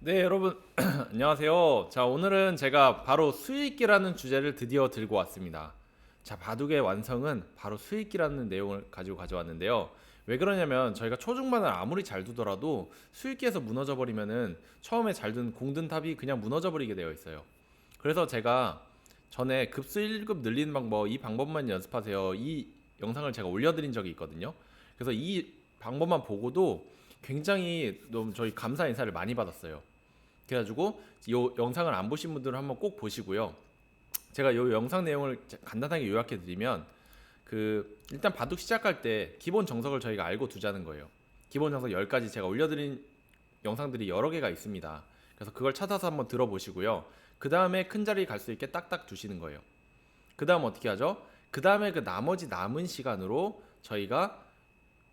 네, 여러분 안녕하세요. 자, 오늘은 제가 바로 수익기라는 주제를 드디어 들고 왔습니다. 자, 바둑의 완성은 바로 수익기라는 내용을 가지고 가져왔는데요. 왜 그러냐면 저희가 초중반을 아무리 잘 두더라도 수익기에서 무너져 버리면은 처음에 잘든 공든 탑이 그냥 무너져 버리게 되어 있어요. 그래서 제가 전에 급수 1급 늘리는 방법 이 방법만 연습하세요. 이 영상을 제가 올려드린 적이 있거든요. 그래서 이 방법만 보고도 굉장히 너무 저희 감사 인사를 많이 받았어요. 그래가지고 이 영상을 안 보신 분들은 한번 꼭 보시고요. 제가 이 영상 내용을 간단하게 요약해 드리면 그 일단 바둑 시작할 때 기본 정석을 저희가 알고 두자는 거예요. 기본 정석 10가지 제가 올려드린 영상들이 여러 개가 있습니다. 그래서 그걸 찾아서 한번 들어보시고요. 그 다음에 큰 자리 갈 수 있게 딱딱 두시는 거예요. 그 다음 어떻게 하죠? 그 다음에 그 나머지 남은 시간으로 저희가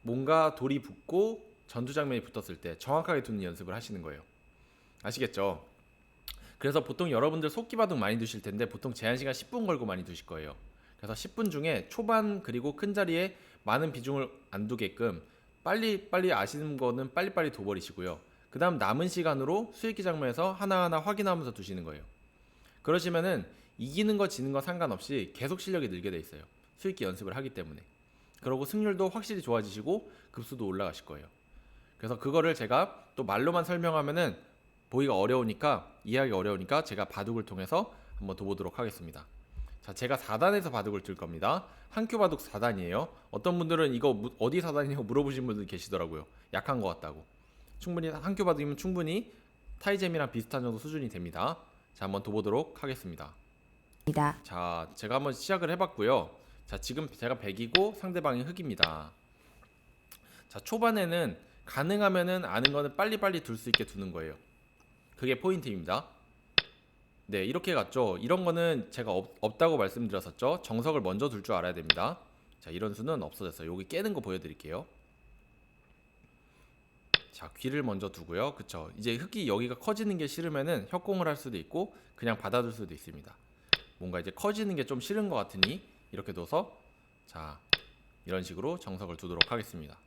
뭔가 돌이 붙고 전투 장면이 붙었을 때 정확하게 두는 연습을 하시는 거예요. 아시겠죠? 그래서 보통 여러분들 속기 바둑 많이 두실 텐데 보통 제한 시간 10분 걸고 많이 두실 거예요. 그래서 10분 중에 초반 그리고 큰 자리에 많은 비중을 안 두게끔 빨리 빨리 아시는 거는 빨리빨리 둬버리시고요. 그 다음 남은 시간으로 수익기 장면에서 하나하나 확인하면서 두시는 거예요. 그러시면은 이기는 거 지는 거 상관없이 계속 실력이 늘게 돼 있어요. 수익기 연습을 하기 때문에. 그리고 승률도 확실히 좋아지시고 급수도 올라가실 거예요. 그래서 그거를 제가 또 말로만 설명하면은 보기가 어려우니까 이해하기 어려우니까 제가 바둑을 통해서 한번 둬보도록 하겠습니다. 자, 제가 4단에서 바둑을 들 겁니다. 한 큐 바둑 4단이에요. 어떤 분들은 이거 무- 어디 4단이냐고 물어보신 분들 계시더라고요. 약한 것 같다고. 충분히 한 큐 바둑이면 충분히 타이잼이랑 비슷한 정도 수준이 됩니다. 자, 한번 둬보도록 하겠습니다. 자, 제가 한번 시작을 해봤고요. 자, 지금 제가 100이고 상대방이 흑입니다. 자, 초반에는 가능하면은 아는 거는 빨리빨리 둘 수 있게 두는 거예요. 그게 포인트입니다. 네, 이렇게 갔죠. 이런 거는 제가 없, 없다고 말씀드렸었죠. 정석을 먼저 둘 줄 알아야 됩니다. 자, 이런 수는 없어졌어요. 여기 깨는 거 보여드릴게요. 자, 귀를 먼저 두고요. 그쵸. 이제 흙이 여기가 커지는 게 싫으면은 협공을 할 수도 있고 그냥 받아둘 수도 있습니다. 뭔가 이제 커지는 게 좀 싫은 것 같으니 이렇게 둬서 자 이런 식으로 정석을 두도록 하겠습니다.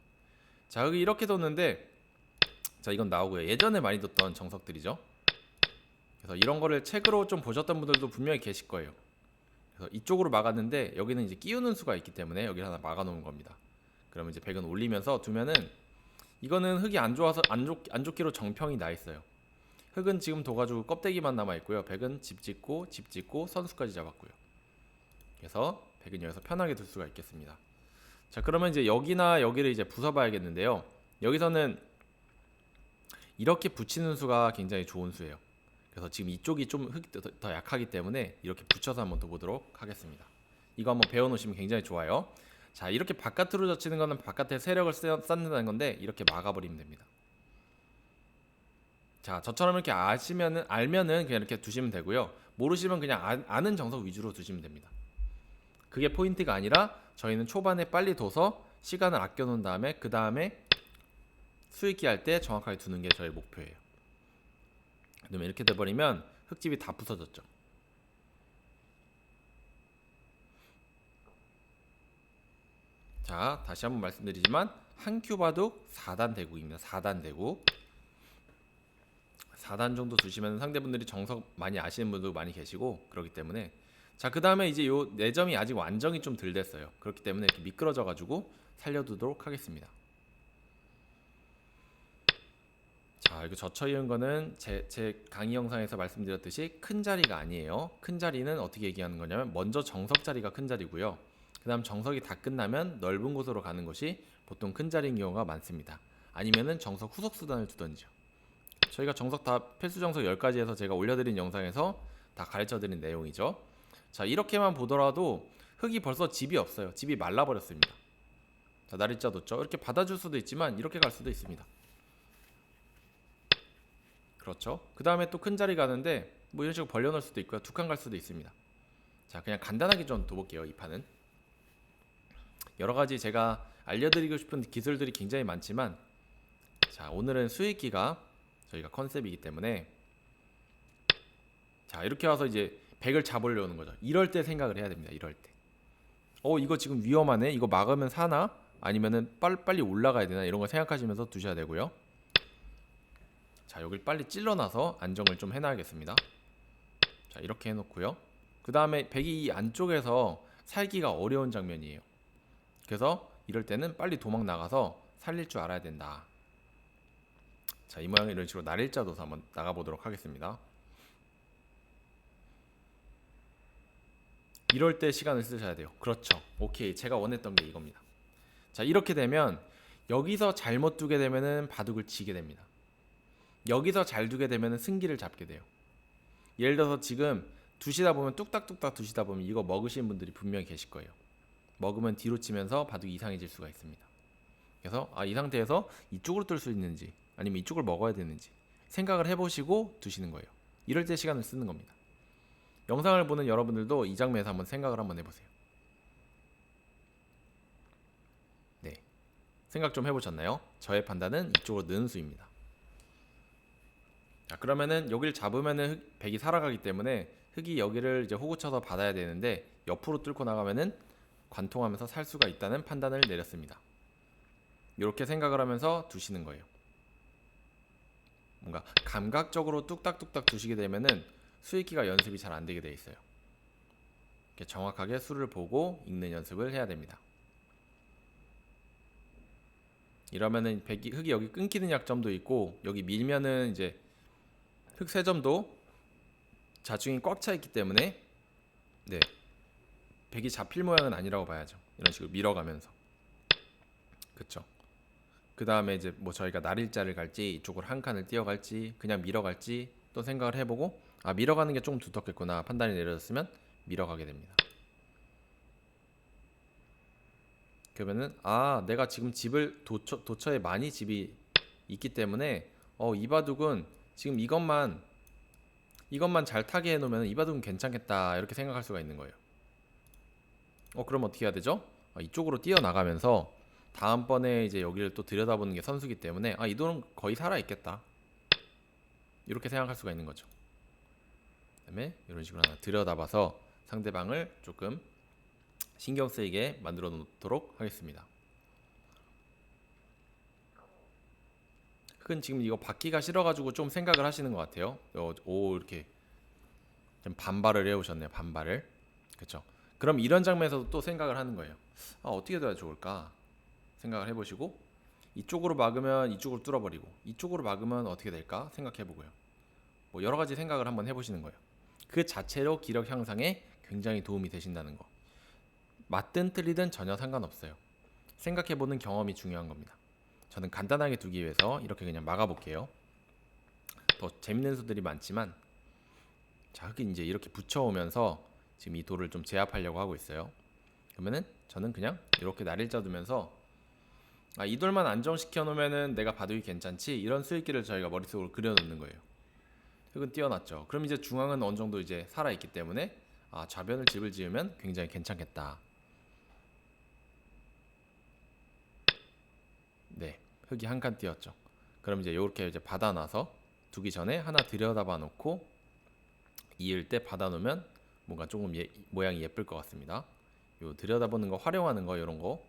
자 여기 이렇게 뒀는데 자 이건 나오고요. 예전에 많이 뒀던 정석들이죠. 그래서 이런 거를 책으로 좀 보셨던 분들도 분명히 계실 거예요. 그래서 이쪽으로 막았는데 여기는 이제 끼우는 수가 있기 때문에 여기 하나 막아 놓은 겁니다. 그러면 이제 백은 올리면서 두면은 이거는 흙이 안 좋아서 안, 좋, 안 좋기로 정평이 나 있어요. 흙은 지금 둬가지고 껍데기만 남아 있고요. 백은 집 짓고 집 짓고 선수까지 잡았고요. 그래서 백은 여기서 편하게 둘 수가 있겠습니다. 자 그러면 이제 여기나 여기를 이제 부숴봐야겠는데요. 여기서는 이렇게 붙이는 수가 굉장히 좋은 수예요. 그래서 지금 이쪽이 좀 더, 더 약하기 때문에 이렇게 붙여서 한번 더 보도록 하겠습니다. 이거 한번 배워놓으시면 굉장히 좋아요. 자 이렇게 바깥으로 젖히는 거는 바깥에 세력을 쌓- 쌓는다는 건데 이렇게 막아버리면 됩니다. 자, 저처럼 이렇게 아시면은 알면은 그냥 이렇게 두시면 되고요. 모르시면 그냥 아, 아는 정석 위주로 두시면 됩니다. 그게 포인트가 아니라 저희는 초반에 빨리 둬서 시간을 아껴 놓은 다음에 그 다음에 수익기 할 때 정확하게 두는 게 저희 목표예요. 그러면 이렇게 돼버리면 흙집이 다 부서졌죠. 자, 다시 한번 말씀드리지만 한 큐 바둑 4단 대국입니다. 4단 대국. 4단 정도 두시면 상대분들이 정석 많이 아시는 분도 많이 계시고 그렇기 때문에 자 그 다음에 이제 요 4점이 아직 완정이 좀덜 됐어요. 그렇기 때문에 이렇게 미끄러져 가지고 살려두도록 하겠습니다. 자 이거 젖혀 이은 거는 제, 제 강의 영상에서 말씀드렸듯이 큰 자리가 아니에요. 큰 자리는 어떻게 얘기하는 거냐면 먼저 정석 자리가 큰 자리고요. 그 다음 정석이 다 끝나면 넓은 곳으로 가는 것이 보통 큰 자리인 경우가 많습니다. 아니면은 정석 후속 수단을 두던지요. 저희가 정석 다 필수 정석 10가지 해서 제가 올려드린 영상에서 다 가르쳐드린 내용이죠. 자 이렇게만 보더라도 흙이 벌써 집이 없어요. 집이 말라버렸습니다. 자 날일자 뒀죠. 이렇게 받아줄 수도 있지만 이렇게 갈 수도 있습니다. 그렇죠. 그 다음에 또 큰 자리 가는데 뭐 이런 식으로 벌려놓을 수도 있고요. 두 칸 갈 수도 있습니다. 자 그냥 간단하게 좀 둬볼게요. 이 판은 여러 가지 제가 알려드리고 싶은 기술들이 굉장히 많지만 자 오늘은 수익기가 저희가 컨셉이기 때문에 자 이렇게 와서 이제 100을 잡으려는 거죠. 이럴 때 생각을 해야 됩니다. 이럴 때. 어 이거 지금 위험하네. 이거 막으면 사나? 아니면은 빨리 빨리 올라가야 되나? 이런 거 생각하시면서 두셔야 되고요. 자자 여길 빨리 찔러놔서 안정을 좀 해놔야겠습니다. 자 이렇게 해놓고요. 그 다음에 백이 이 안쪽에서 살기가 어려운 장면이에요. 그래서 이럴 때는 빨리 도망 나가서 살릴 줄 알아야 된다. 자, 이 모양을 이런 식으로 날일자 도서 한번 나가 보도록 하겠습니다. 이럴 때 시간을 쓰셔야 돼요. 그렇죠. 오케이. 제가 원했던 게 이겁니다. 자, 이렇게 되면 여기서 잘못 두게 되면은 바둑을 치게 됩니다. 여기서 잘 두게 되면은 승기를 잡게 돼요. 예를 들어서 지금 두시다 보면 뚝딱뚝딱 두시다 보면 이거 먹으시는 분들이 분명히 계실 거예요. 먹으면 뒤로 치면서 바둑이 이상해질 수가 있습니다. 그래서 아, 이 상태에서 이쪽으로 뜰 수 있는지 아니면 이쪽을 먹어야 되는지 생각을 해보시고 두시는 거예요. 이럴 때 시간을 쓰는 겁니다. 영상을 보는 여러분들도 이 장면에서 한번 생각을 한번 해보세요. 네, 생각 좀 해보셨나요? 저의 판단은 이쪽으로 느는 수입니다. 자, 그러면은 여기를 잡으면은 흑, 백이 살아가기 때문에 흑이 여기를 이제 호구 쳐서 받아야 되는데 옆으로 뚫고 나가면은 관통하면서 살 수가 있다는 판단을 내렸습니다. 이렇게 생각을 하면서 두시는 거예요. 뭔가 감각적으로 뚝딱뚝딱 두시게 되면은 수익기가 연습이 잘 안 되게 돼 있어요. 이렇게 정확하게 수를 보고 읽는 연습을 해야 됩니다. 이러면은 백이 흑이 여기 끊기는 약점도 있고 여기 밀면은 이제 흑세 점도 자중이 꽉 차 있기 때문에 네 백이 잡힐 모양은 아니라고 봐야죠. 이런 식으로 밀어가면서 그쵸. 그 다음에 이제 뭐 저희가 날일자를 갈지 이쪽으로 한 칸을 띄어갈지 그냥 밀어갈지 또 생각을 해보고 아 밀어가는 게좀 두텁겠구나 판단이 내려졌으면 밀어가게 됩니다. 그러면은 아 내가 지금 집을 도처 도처에 많이 집이 있기 때문에 어 이 바둑은 지금 이것만 이것만 잘 타게 해놓으면 이 바둑은 괜찮겠다 이렇게 생각할 수가 있는 거예요. 어 그럼 어떻게 해야 되죠? 아, 이쪽으로 뛰어 나가면서 다음번에 이제 여기를 또 들여다보는 게 선수기 때문에 아 이 돈은 거의 살아 있겠다 이렇게 생각할 수가 있는 거죠. 그다음에 이런 식으로 하나 들여다봐서 상대방을 조금 신경 쓰이게 만들어 놓도록 하겠습니다. 흑은 지금 이거 받기가 싫어가지고 좀 생각을 하시는 것 같아요. 어, 오 이렇게 좀 반발을 해오셨네요. 반발을 그렇죠. 그럼 이런 장면에서도 또 생각을 하는 거예요. 아, 어떻게 돼야 좋을까 생각을 해보시고 이쪽으로 막으면 이쪽으로 뚫어버리고 이쪽으로 막으면 어떻게 될까 생각해보고요. 뭐 여러 가지 생각을 한번 해보시는 거예요. 그 자체로 기력 향상에 굉장히 도움이 되신다는 거. 맞든 틀리든 전혀 상관없어요. 생각해보는 경험이 중요한 겁니다. 저는 간단하게 두기 위해서 이렇게 그냥 막아볼게요. 더 재밌는 수들이 많지만 자 흑이 이제 이렇게 붙여오면서 지금 이 돌을 좀 제압하려고 하고 있어요. 그러면은 저는 그냥 이렇게 날일자 두면서 아, 이 돌만 안정시켜 놓으면은 내가 바둑이 괜찮지 이런 수익기를 저희가 머릿속으로 그려놓는 거예요. 흑은 뛰어났죠. 그럼 이제 중앙은 어느 정도 이제 살아 있기 때문에 아 좌변을 집을 지으면 굉장히 괜찮겠다. 네, 흑이 한 칸 띄었죠. 그럼 이제 이렇게 이제 받아놔서 두기 전에 하나 들여다봐 놓고 이을 때 받아놓으면 뭔가 조금 예, 모양이 예쁠 것 같습니다. 요 들여다보는 거 활용하는 거 이런 거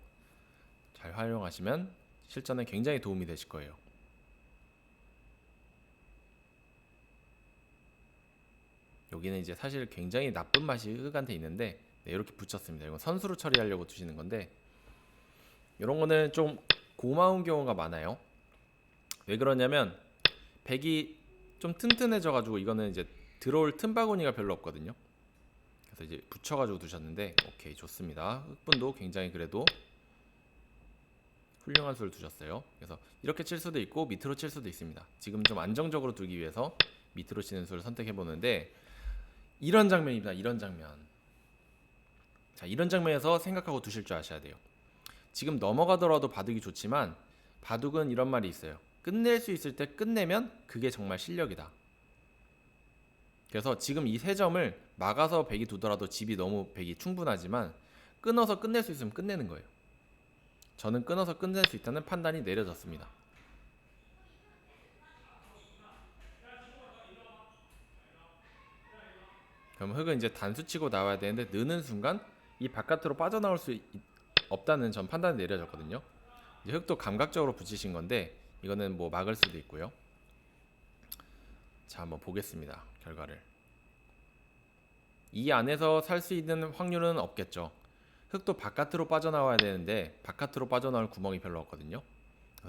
잘 활용하시면 실전에 굉장히 도움이 되실 거예요. 여기는 이제 사실 굉장히 나쁜 맛이 흑한테 있는데 네, 이렇게 붙였습니다. 이건 선수로 처리하려고 두시는 건데 이런 거는 좀 고마운 경우가 많아요. 왜 그러냐면 백이 좀 튼튼해져 가지고 이거는 이제 들어올 틈바구니가 별로 없거든요. 그래서 이제 붙여 가지고 두셨는데 오케이 좋습니다. 흑분도 굉장히 그래도 훌륭한 수를 두셨어요. 그래서 이렇게 칠 수도 있고 밑으로 칠 수도 있습니다. 지금 좀 안정적으로 두기 위해서 밑으로 치는 수를 선택해 보는데 이런 장면입니다. 이런 장면. 자 이런 장면에서 생각하고 두실 줄 아셔야 돼요. 지금 넘어가더라도 바둑이 좋지만 바둑은 이런 말이 있어요. 끝낼 수 있을 때 끝내면 그게 정말 실력이다. 그래서 지금 이 세 점을 막아서 백이 두더라도 집이 너무 백이 충분하지만 끊어서 끝낼 수 있으면 끝내는 거예요. 저는 끊어서 끝낼 수 있다는 판단이 내려졌습니다. 그럼 흑은 이제 단수 치고 나와야 되는데 느는 순간 이 바깥으로 빠져나올 수 있, 없다는 전 판단이 내려졌거든요. 이제 흑도 감각적으로 붙이신 건데 이거는 뭐 막을 수도 있고요. 자, 한번 보겠습니다. 결과를. 이 안에서 살 수 있는 확률은 없겠죠. 흙도 바깥으로 빠져나와야 되는데 바깥으로 빠져나올 구멍이 별로 없거든요.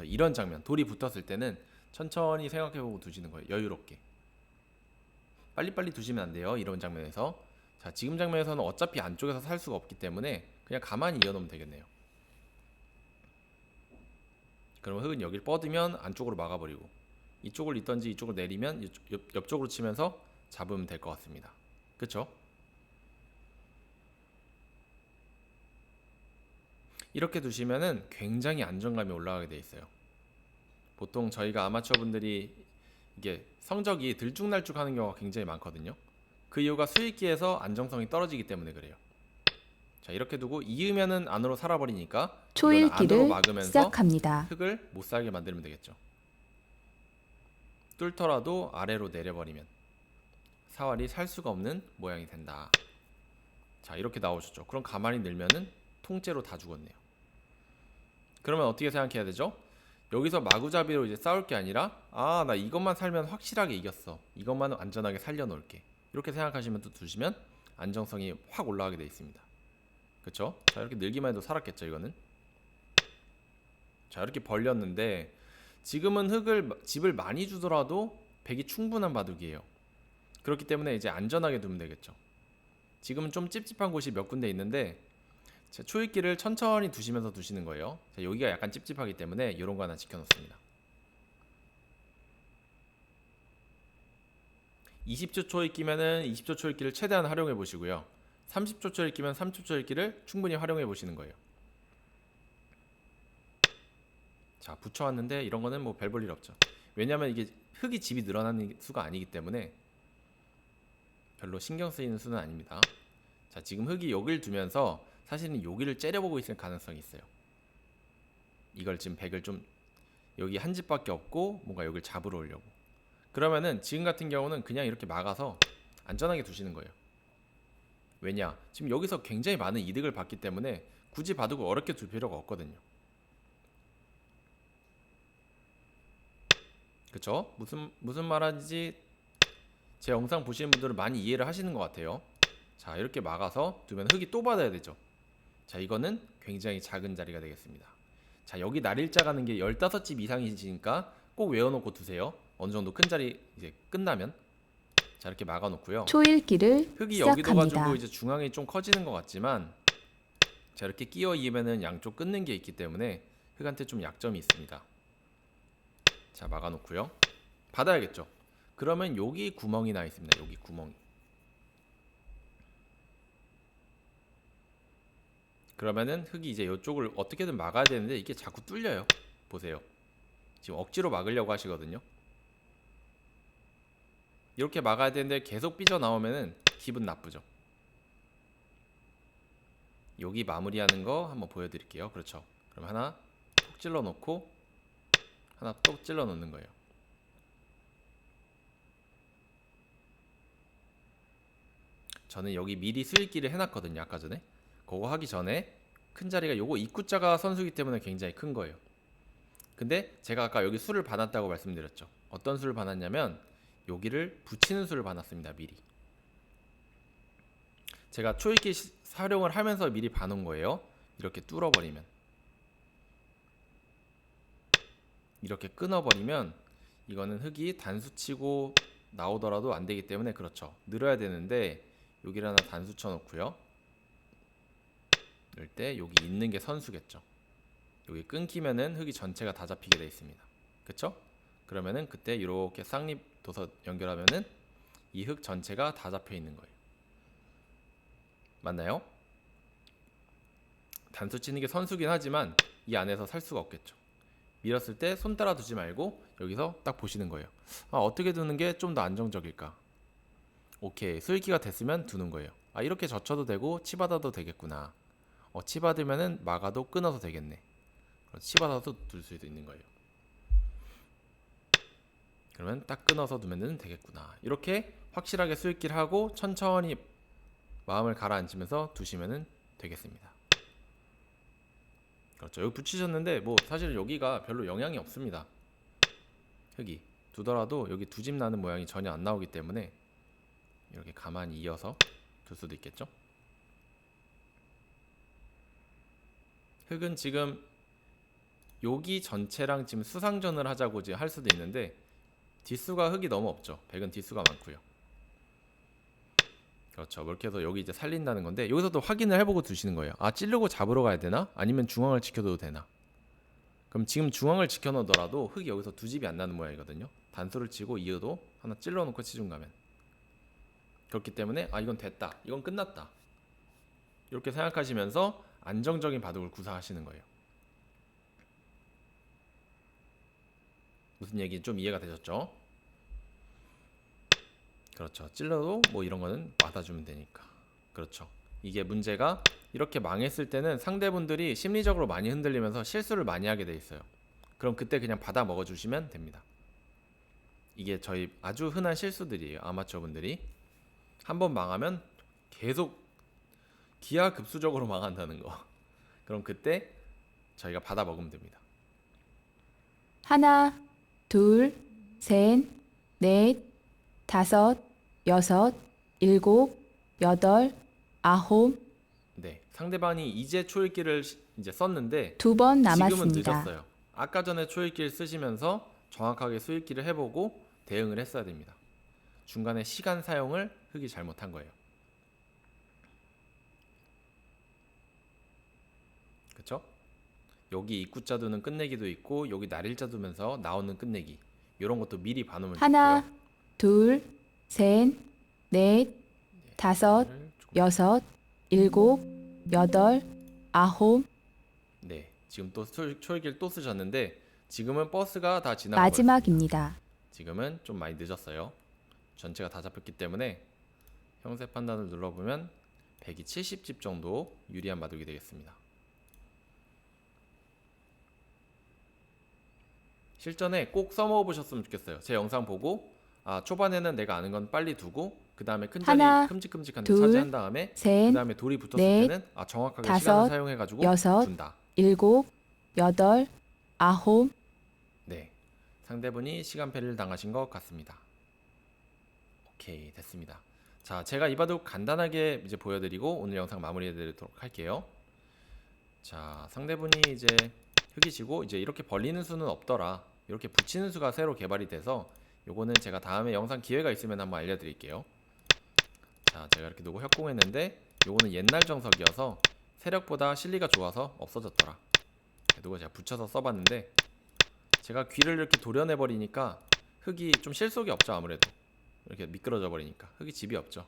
이런 장면, 돌이 붙었을 때는 천천히 생각해보고 두시는 거예요. 여유롭게. 빨리빨리 두시면 안 돼요. 이런 장면에서. 자, 지금 장면에서는 어차피 안쪽에서 살 수가 없기 때문에 그냥 가만히 이어놓으면 되겠네요. 그러면 흙은 여기를 뻗으면 안쪽으로 막아버리고 이쪽을 있던지 이쪽을 내리면 옆, 옆쪽으로 치면서 잡으면 될 것 같습니다. 그쵸? 이렇게 두시면은 굉장히 안정감이 올라가게 돼 있어요. 보통 저희가 아마추어 분들이 이게 성적이 들쭉날쭉하는 경우가 굉장히 많거든요. 그 이유가 수익기에서 안정성이 떨어지기 때문에 그래요. 자 이렇게 두고 이으면은 안으로 살아버리니까 막으면서 시작합니다. 흙을 못 살게 만들면 되겠죠. 뚫더라도 아래로 내려버리면 사활이 살 수가 없는 모양이 된다. 자 이렇게 나오셨죠. 그럼 가만히 늘면은 통째로 다 죽었네요. 그러면 어떻게 생각해야 되죠? 여기서 마구잡이로 이제 싸울 게 아니라 아 나 이것만 살면 확실하게 이겼어. 이것만 안전하게 살려놓을게. 이렇게 생각하시면 또 두시면 안정성이 확 올라가게 돼 있습니다. 그쵸? 자 이렇게 늘기만 해도 살았겠죠 이거는. 자 이렇게 벌렸는데 지금은 흙을 집을 많이 주더라도 백이 충분한 바둑이에요. 그렇기 때문에 이제 안전하게 두면 되겠죠. 지금은 좀 찝찝한 곳이 몇 군데 있는데 자, 초읽기를 천천히 두시면서 두시는 거예요. 자, 여기가 약간 찝찝하기 때문에 이런 거 하나 지켜놓습니다. 20초 초읽기면은 20초 초읽기를 최대한 활용해 보시고요. 30초 초읽기면 30초 초읽기를 충분히 활용해 보시는 거예요. 자 붙여왔는데 이런 거는 뭐 별 볼 일 없죠 왜냐면 이게 흙이 집이 늘어나는 수가 아니기 때문에 별로 신경 쓰이는 수는 아닙니다 자 지금 흙이 여기를 두면서 사실은 여기를 째려보고 있을 가능성이 있어요 이걸 지금 백을 좀 여기 한 집밖에 없고 뭔가 여기를 잡으러 오려고 그러면은 지금 같은 경우는 그냥 이렇게 막아서 안전하게 두시는 거예요 왜냐 지금 여기서 굉장히 많은 이득을 받기 때문에 굳이 바둑을 어렵게 둘 필요가 없거든요 그쵸? 무슨 무슨 말하는지 제 영상 보시는 분들은 많이 이해를 하시는 것 같아요. 자 이렇게 막아서 두면 흙이 또 받아야 되죠. 자 이거는 굉장히 작은 자리가 되겠습니다. 자 여기 날일자 가는 게 15집 이상이시니까 꼭 외워놓고 두세요. 어느 정도 큰 자리 이제 끝나면 자 이렇게 막아놓고요. 초읽기를 흙이 여기도 가지고 시작합니다. 이제 중앙이 좀 커지는 것 같지만 자 이렇게 끼어 이으면은 양쪽 끊는 게 있기 때문에 흙한테 좀 약점이 있습니다. 자 막아놓고요. 받아야겠죠. 그러면 여기 구멍이 나 있습니다. 여기 구멍이. 그러면은 흙이 이제 이쪽을 어떻게든 막아야 되는데 이게 자꾸 뚫려요. 보세요. 지금 억지로 막으려고 하시거든요. 이렇게 막아야 되는데 계속 삐져 나오면은 기분 나쁘죠. 여기 마무리하는 거 한번 보여드릴게요. 그렇죠. 그럼 하나 톡 찔러 놓고 하나 또 찔러 놓는 거예요. 저는 여기 미리 수익기를 해놨거든요. 아까 전에 그거 하기 전에 큰 자리가 요거 입구자가 선수기 때문에 굉장히 큰 거예요. 근데 제가 아까 여기 수를 받았다고 말씀드렸죠. 어떤 수를 받았냐면 여기를 붙이는 수를 받았습니다. 미리. 제가 초읽기 시- 활용을 하면서 미리 봐놓은 거예요. 이렇게 뚫어버리면 이렇게 끊어버리면 이거는 흙이 단수 치고 나오더라도 안 되기 때문에 그렇죠. 늘어야 되는데 여기를 하나 단수 쳐놓고요. 이럴 때 여기 있는 게 선수겠죠. 여기 끊기면은 흙이 전체가 다 잡히게 돼 있습니다. 그쵸? 그러면은 그때 이렇게 쌍립 도서 연결하면은 이 흙 전체가 다 잡혀 있는 거예요. 맞나요? 단수 치는 게 선수긴 하지만 이 안에서 살 수가 없겠죠. 밀었을 때 손 따라 두지 말고 여기서 딱 보시는 거예요. 아, 어떻게 두는 게 좀 더 안정적일까? 오케이. 수익기가 됐으면 두는 거예요. 아, 이렇게 젖혀도 되고 치받아도 되겠구나. 어, 치받으면은 막아도 끊어도 되겠네. 그럼 치받아도 둘 수도 있는 거예요. 그러면 딱 끊어서 두면 되겠구나. 이렇게 확실하게 수익기를 하고 천천히 마음을 가라앉히면서 두시면 되겠습니다. 그렇죠. 여기 붙이셨는데 뭐 사실 여기가 별로 영향이 없습니다. 흙이 두더라도 여기 두집 나는 모양이 전혀 안 나오기 때문에 이렇게 가만히 이어서 둘 수도 있겠죠. 흙은 지금 여기 전체랑 지금 수상전을 하자고 이제 할 수도 있는데 뒷수가 흙이 너무 없죠. 백은 뒷수가 많고요. 그렇죠. 그렇게 해서 여기 이제 살린다는 건데 여기서도 확인을 해보고 두시는 거예요. 아 찌르고 잡으러 가야 되나? 아니면 중앙을 지켜둬도 되나? 그럼 지금 중앙을 지켜놓더라도 흙이 여기서 두 집이 안 나는 모양이거든요. 단수를 치고 이어도 하나 찔러놓고 치중 가면 그렇기 때문에 아 이건 됐다. 이건 끝났다. 이렇게 생각하시면서 안정적인 바둑을 구사하시는 거예요. 무슨 얘기 좀 이해가 되셨죠? 그렇죠. 찔러도 뭐 이런 거는 받아주면 되니까. 그렇죠. 이게 문제가 이렇게 망했을 때는 상대분들이 심리적으로 많이 흔들리면서 실수를 많이 하게 돼 있어요. 그럼 그때 그냥 받아 먹어 주시면 됩니다. 이게 저희 아주 흔한 실수들이에요. 아마추어 분들이 한 번 망하면 계속 기하급수적으로 망한다는 거. 그럼 그때 저희가 받아 먹으면 됩니다. 하나, 둘, 셋, 넷, 다섯, 여섯, 일곱, 여덟, 아홉, 네, 상대방이 이제 초읽기를 시- 이제 썼는데 두 번 지금은 남았습니다. 늦었어요. 아까 전에 초읽기를 쓰시면서 정확하게 수읽기를 해보고 대응을 했어야 됩니다. 중간에 시간 사용을 흙이 잘못한 거예요. 그렇죠? 여기 입구자 두는 끝내기도 있고 여기 날일자 두면서 나오는 끝내기 이런 것도 미리 봐놓으면 하나, 좋고요. 둘, 셋, 넷, 다섯, 이거를 조금- 여섯, 일곱, 여덟, 아홉, 네, 지금 또 초- 초읽기를 또 쓰셨는데 지금은 버스가 다 지나가 버렸어요. 마지막입니다. 지금은 좀 많이 늦었어요. 전체가 다 잡혔기 때문에 형세 판단을 눌러보면 100이 70집 정도 유리한 바둑이 되겠습니다. 실전에 꼭 써먹어 보셨으면 좋겠어요. 제 영상 보고 아 초반에는 내가 아는 건 빨리 두고 그 다음에 큰 자리 하나, 큼직큼직한 데 둘, 차지한 다음에 그 셋, 다음에 돌이 붙었을 넷, 때는 아 정확하게 시간을 사용해가지고 여섯, 준다. 일곱, 여덟, 아홉, 네, 상대분이 시간패를 당하신 것 같습니다. 오케이 됐습니다. 자, 제가 이 바둑 간단하게 이제 보여드리고 오늘 영상 마무리해드리도록 할게요. 자, 상대분이 이제 흑이시고 이제 이렇게 벌리는 수는 없더라. 이렇게 붙이는 수가 새로 개발이 돼서 요거는 제가 다음에 영상 기회가 있으면 한번 알려드릴게요. 자, 제가 이렇게 누구 협공했는데 요거는 옛날 정석이어서 세력보다 실리가 좋아서 없어졌더라. 누가 제가 붙여서 써봤는데 제가 귀를 이렇게 도려내 버리니까 흙이 좀 실속이 없죠 아무래도 이렇게 미끄러져 버리니까 흙이 집이 없죠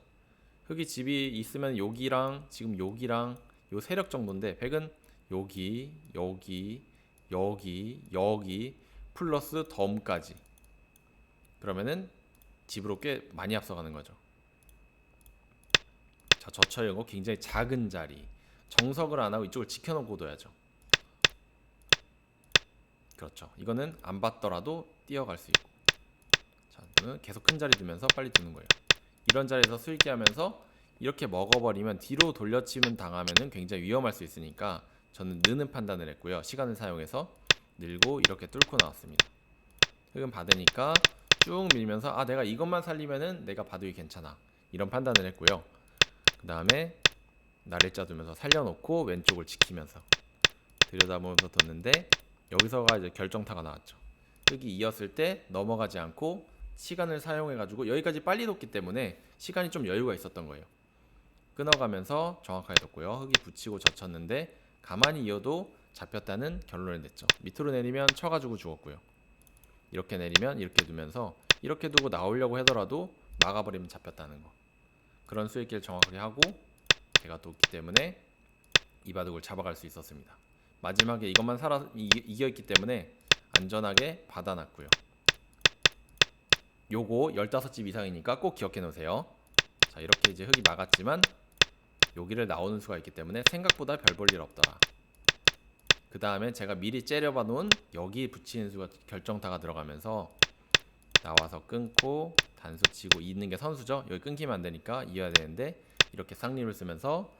흙이 집이 있으면 여기랑 지금 여기랑 요 세력 정도인데 백은 여기 여기 여기 여기 플러스 덤까지 그러면은 집으로 꽤 많이 앞서가는 거죠 자 저처형고 굉장히 작은 자리 정석을 안 하고 이쪽을 지켜놓고 둬야죠 그렇죠. 이거는 안 받더라도 뛰어갈 수 있고. 자, 계속 큰 자리 두면서 빨리 두는 거예요. 이런 자리에서 수익기 하면서 이렇게 먹어버리면 뒤로 돌려치면 당하면은 굉장히 위험할 수 있으니까 저는 느는 판단을 했고요. 시간을 사용해서 늘고 이렇게 뚫고 나왔습니다. 흙은 받으니까 쭉 밀면서 아 내가 이것만 살리면은 내가 바둑이 괜찮아 이런 판단을 했고요. 그 다음에 나래자 두면서 살려놓고 왼쪽을 지키면서 들여다보면서 뒀는데 여기서가 이제 결정타가 나왔죠. 흙이 이었을 때 넘어가지 않고 시간을 사용해 가지고 여기까지 빨리 뒀기 때문에 시간이 좀 여유가 있었던 거예요. 끊어가면서 정확하게 뒀고요. 흙이 붙이고 젖혔는데 가만히 이어도 잡혔다는 결론을 냈죠. 밑으로 내리면 쳐가지고 죽었고요. 이렇게 내리면 이렇게 두면서 이렇게 두고 나오려고 하더라도 막아버리면 잡혔다는 거. 그런 수익기를 정확하게 하고 제가 뒀기 때문에 이 바둑을 잡아갈 수 있었습니다. 마지막에 이것만 살아 이, 이겼기 때문에 안전하게 받아놨고요. 요거 15집 이상이니까 꼭 기억해 놓으세요. 자, 이렇게 이제 흙이 막았지만 여기를 나오는 수가 있기 때문에 생각보다 별 볼 일 없더라. 그 다음에 제가 미리 째려봐 놓은 여기 붙이는 수가 결정타가 들어가면서 나와서 끊고 단수 치고 있는 게 선수죠. 여기 끊기면 안 되니까 이어야 되는데 이렇게 쌍림을 쓰면서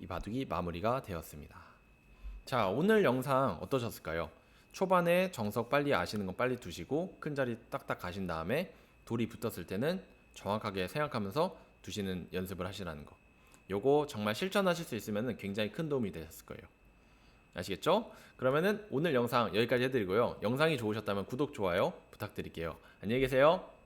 이 바둑이 마무리가 되었습니다. 자, 오늘 영상 어떠셨을까요? 초반에 정석 빨리 아시는 건 빨리 두시고 큰 자리 딱딱 가신 다음에 돌이 붙었을 때는 정확하게 생각하면서 두시는 연습을 하시라는 거. 요거 정말 실천하실 수 있으면 굉장히 큰 도움이 되셨을 거예요. 아시겠죠? 그러면은 오늘 영상 여기까지 해드리고요. 영상이 좋으셨다면 구독, 좋아요 부탁드릴게요. 안녕히 계세요.